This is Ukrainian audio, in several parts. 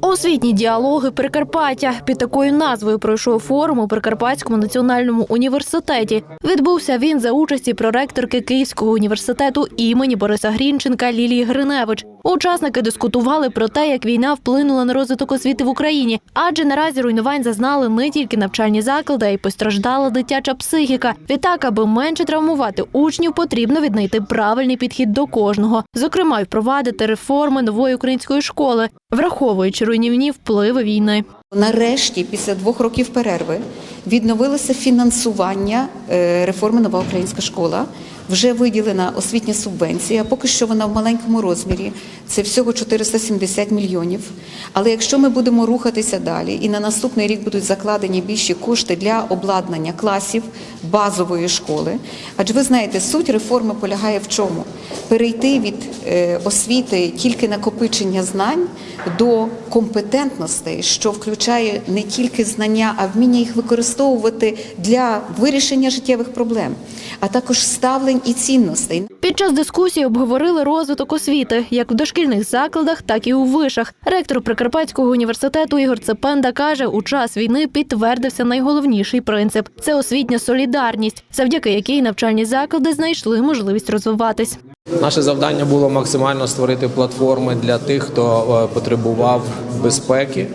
Освітні діалоги Прикарпаття під такою назвою пройшов форум у Прикарпатському національному університеті. Відбувся він за участі проректорки Київського університету імені Бориса Грінченка Лілії Гриневич. Учасники дискутували про те, як війна вплинула на розвиток освіти в Україні, адже наразі руйнувань зазнали не тільки навчальні заклади, а й постраждала дитяча психіка. Відтак, аби менше травмувати учнів, потрібно віднайти правильний підхід до кожного, зокрема, й впровадити реформи нової української школи, враховуючи руйнівні впливи війни. Нарешті, після двох років перерви, відновилося фінансування е, реформи Нова українська школа. Вже виділена освітня субвенція. Поки що вона в маленькому розмірі. Це всього 470 мільйонів. Але якщо ми будемо рухатися далі, і на наступний рік будуть закладені більші кошти для обладнання класів базової школи, адже ви знаєте, суть реформи полягає в чому? Перейти від е, освіти тільки накопичення знань до компетентностей, що включає не тільки знання, а вміння їх використовувати для вирішення життєвих проблем, а також ставлень і цінностей. Під час дискусії обговорили розвиток освіти як в дошкільних закладах, так і у вишах. Ректор Прикарпатського університету Ігор Цепенда каже, у час війни підтвердився найголовніший принцип це освітня солідарність, завдяки якій навчальні заклади знайшли можливість розвиватись. Наше завдання було максимально створити платформи для тих, хто е, потребував безпеки,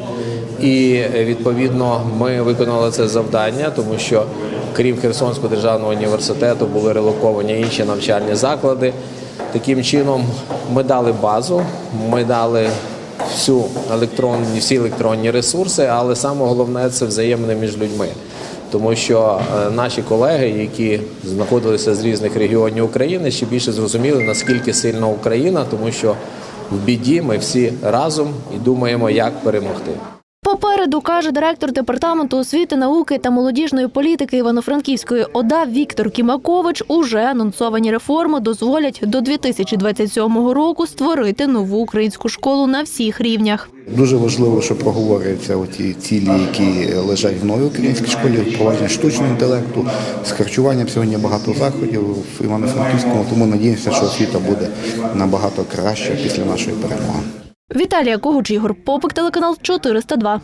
і е, відповідно ми виконали це завдання, тому що крім Херсонського державного університету були релоковані інші навчальні заклади. Таким чином, ми дали базу, ми дали всю електронні, всі електронні ресурси, але саме головне це взаємне між людьми. Тому що е, наші колеги, які знаходилися з різних регіонів України, ще більше зрозуміли, наскільки сильна Україна, тому що в біді ми всі разом і думаємо, як перемогти. Попереду каже директор департаменту освіти, науки та молодіжної політики Івано-Франківської ОДА Віктор Кімакович. Уже анонсовані реформи дозволять до 2027 року створити нову українську школу на всіх рівнях. Дуже важливо, що проговорюються ті цілі, які лежать в новій українській школі, впровадження штучного інтелекту, з харчуванням сьогодні багато заходів в Івано-Франківському, тому надіємося, що освіта буде набагато краще після нашої перемоги. Віталія Когуч, Ігор Попик, телеканал 402.